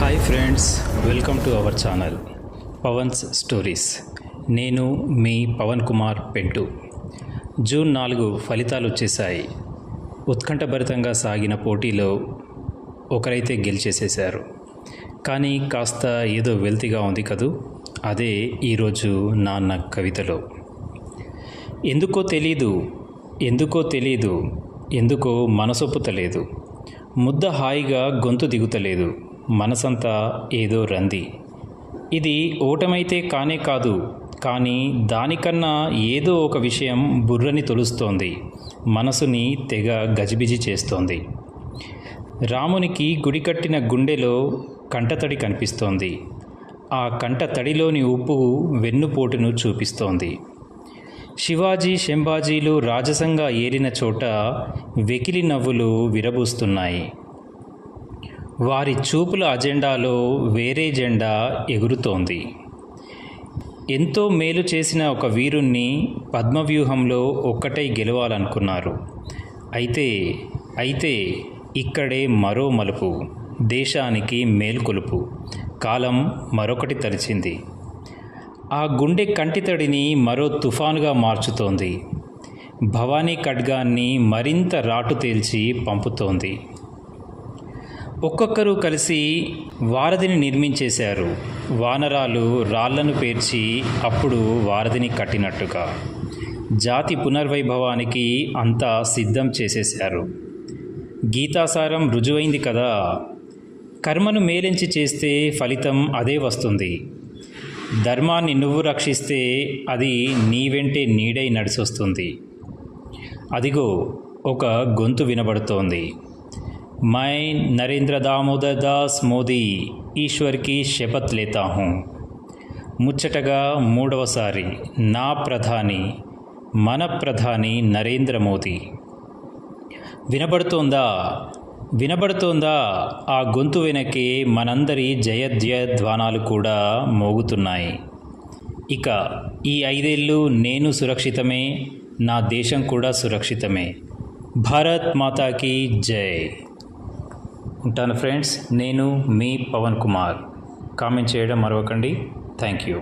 Hi friends welcome to our channel Pavan's stories నేను మీ Pavan Kumar పెంటు. June నాలుగు ఫలితాలు వచ్చేసాయి ఉత్కంఠభరితంగా సాగిన పోటీలో ఒకరైతే గెలిచేసేశారు. కానీ కాస్త ఏదో వెల్తిగా ఉంది కదూ అదే ఈరోజు నాన్న కవితలో. ఎందుకో తెలీదు ఎందుకో తెలీదు ఎందుకో మనసొప్పుతలేదు ముద్ద హాయిగా గొంతు దిగుతలేదు. మనసంతా ఏదో రంది. ఇది ఓటమైతే కానే కాదు కానీ దానికన్నా ఏదో ఒక విషయం బుర్రని తొలుస్తోంది. మనసుని తెగ గజిబిజి చేస్తోంది. రామునికి గుడి కట్టిన గుండెలో కంటతడి కనిపిస్తోంది. ఆ కంట తడిలోని ఉప్పు వెన్నుపోటును చూపిస్తోంది. శివాజీ శంభాజీలు రాజసంగా ఏలిన చోట వెకిలి నవ్వులు విరబూస్తున్నాయి. వారి చూపుల అజెండాలో వేరే జెండా ఎగురుతోంది. ఎంతో మేలు చేసిన ఒక వీరుణ్ణి పద్మవ్యూహంలో ఒక్కటై గెలవాలనుకున్నారు. అయితే అయితే ఇక్కడే మరో మలుపు దేశానికి మేల్కొలుపు కాలం మరొకటి తలిచింది. ఆ గుండె కంటితడిని మరో తుఫానుగా మార్చుతోంది. భవానీ ఖడ్గాన్ని మరింత రాటు తేల్చి పంపుతోంది. ఒక్కొక్కరు కలిసి వారధిని నిర్మించేశారు. వానరాలు రాళ్ళను పేర్చి అప్పుడు వారధిని కట్టినట్టుగా. జాతి పునర్వైభవానికి అంతా సిద్ధం చేసేశారు. గీతాసారం రుజువైంది కదా? కర్మను మేలించి చేస్తే ఫలితం అదే వస్తుంది. ధర్మాన్ని నువ్వు రక్షిస్తే అది నీ వెంటే నీడై నడిచొస్తుంది అదిగో ఒక గొంతు వినబడుతోంది. మై నరేంద్ర దామోదర్ దాస్ మోదీ ఈశ్వర్కి శపథ్ లేతా హూँ ముచ్చటగా మూడవసారి నా ప్రధాని మన ప్రధాని నరేంద్ర మోదీ వినబడుతోందా వినబడుతోందా ఆ గొంతు వెనకే మనందరి జయధ్యధ్వానాలు కూడా మోగుతున్నాయి ఇక ఈ ఐదేళ్ళు నేను సురక్షితమే నా దేశం కూడా సురక్షితమే భారత్ మాతాకి జై ఉంటాను ఫ్రెండ్స్. నేను మీ పవన్ కుమార్. కామెంట్ చేయడం మరవకండి. Thank you.